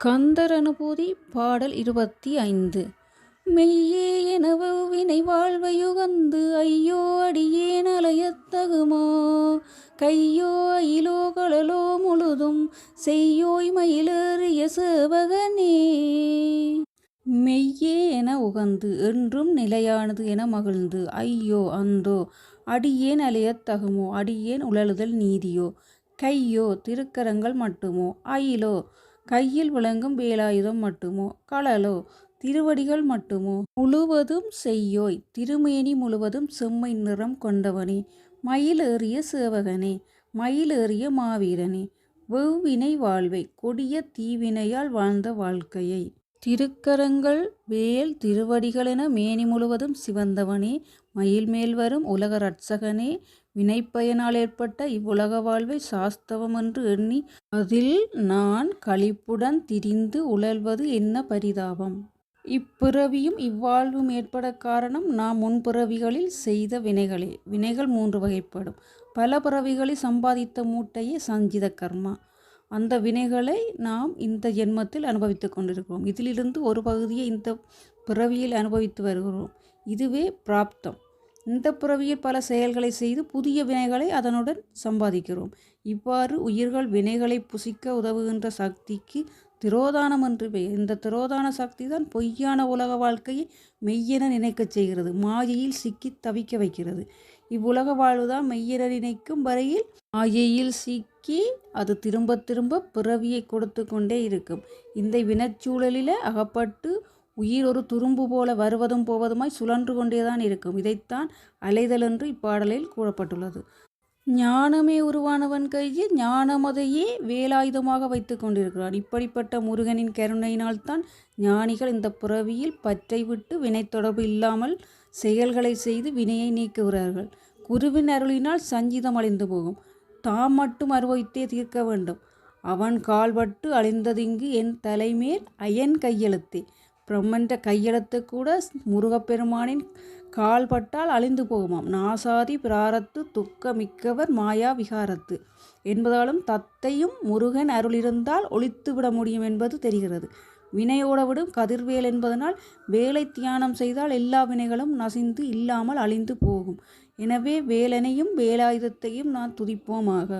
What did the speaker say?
கந்தர் அனுபூதி பாடல் இருபத்தி ஐந்து. மெய்யே எனவு வினை வாழ்வையுகந்து ஐயோ அடியேன் அலையத்தகுமோ கையோ அயிலோ கடலோ முழுதும் செய்யோய் மயிலேறிய சேவகனே. மெய்யே என உகந்து என்றும் நிலையானது என மகிழ்ந்து ஐயோ அந்தோ அடியேன் அலையத்தகுமோ அடியேன் உழலுதல் நீதியோ? கையோ திருக்கரங்கள் மட்டுமோ? அயிலோ கையில் விளங்கும் வேலாயுதம் மட்டுமோ? களலோ? திருவடிகள் மட்டுமோ? முழுவதும் செய்யோய். திருமேனி முழுவதும் செம்மை நிறம் கொண்டவனே. மயிலேறிய சேவகனே. மயிலேறிய மாவீரனே. வெவ்வினை வாழ்வை. கொடிய தீவினையால் வாழ்ந்த வாழ்க்கையை. திருக்கரங்கள் வேல் திருவடிகளென மேனி முழுவதும் சிவந்தவனே. மயில் மேல் வரும் உலக ரட்சகனே. வினைப்பயனால் ஏற்பட்ட இவ்வுலக வாழ்வை சாஸ்தவம் என்று எண்ணி அதில் நான் கழிப்புடன் திரிந்து உழல்வது என்ன பரிதாபம்? இப்பிறவியும் இவ்வாழ்வும் ஏற்பட காரணம் நாம் முன்பிறவிகளில் செய்த வினைகளே. வினைகள் மூன்று வகைப்படும். பல பிறவிகளில் சம்பாதித்த மூட்டையே சஞ்சித கர்மா. அந்த வினைகளை நாம் இந்த ஜென்மத்தில் அனுபவித்து கொண்டிருக்கிறோம். இதிலிருந்து ஒரு பகுதியை இந்த பிறவியில் அனுபவித்து வருகிறோம். இதுவே பிராப்தம். இந்த பிறவியில் பல செயல்களை செய்து புதிய வினைகளை அதனுடன் சம்பாதிக்கிறோம். இவ்வாறு உயிர்கள் வினைகளை புசிக்க உதவுகின்ற சக்திக்கு திரோதானம் என்று பெயர் இந்த திரோதான சக்தி தான் பொய்யான உலக வாழ்க்கையை மெய்யென நினைக்கச் செய்கிறது. மாயையில் சிக்கி தவிக்க வைக்கிறது. இவ்வுலக வாழ்வுதான் மெய்யென நினைக்கும் வரையில் மாயையில் சிக்கி அது திரும்ப திரும்ப பிறவியை கொடுத்து கொண்டே இருக்கும். இந்த வினச்சூழலில் அகப்பட்டு உயிர் ஒரு துரும்பு போல வருவதும் போவதுமாய் சுழன்று கொண்டேதான் இருக்கும். இதைத்தான் அலைதல் என்று இப்பாடலில் கூறப்பட்டுள்ளது. ஞானமே உருவானவன் கையில் ஞானமதையே வேலாயுதமாக வைத்து கொண்டிருக்கிறான். இப்படிப்பட்ட முருகனின் கருணையினால்தான் ஞானிகள் இந்த பிறவியில் பற்றை விட்டு வினை தொடர்பு இல்லாமல் செயல்களை செய்து வினையை நீக்குகிறார்கள். குருவின் அருளினால் சஞ்சிதம் அழிந்து போகும். தாம் மட்டும் அனுபவித்தே தீர்க்க வேண்டும். அவன் கால்பட்டு அழிந்ததிங்கு என் தலைமேல் அயன் கையெழுத்தே. பிரம்மன்ற கையெழுத்து கூட முருகப்பெருமானின் கால்பட்டால் அழிந்து போகுமாம். நாசாதி பிராரத்து துக்கமிக்கவர் மாயா விகாரத்து. என்பதாலும் தத்தையும் முருகன் அருளிருந்தால் ஒழித்து விட முடியும் என்பது தெரிகிறது. வினையோட விடும் கதிர்வேல் என்பதனால் வேலை தியானம் செய்தால் எல்லா வினைகளும் நசிந்து இல்லாமல் அழிந்து போகும். எனவே வேலனையும் வேலாயுதத்தையும் நான் துதிப்போமாக.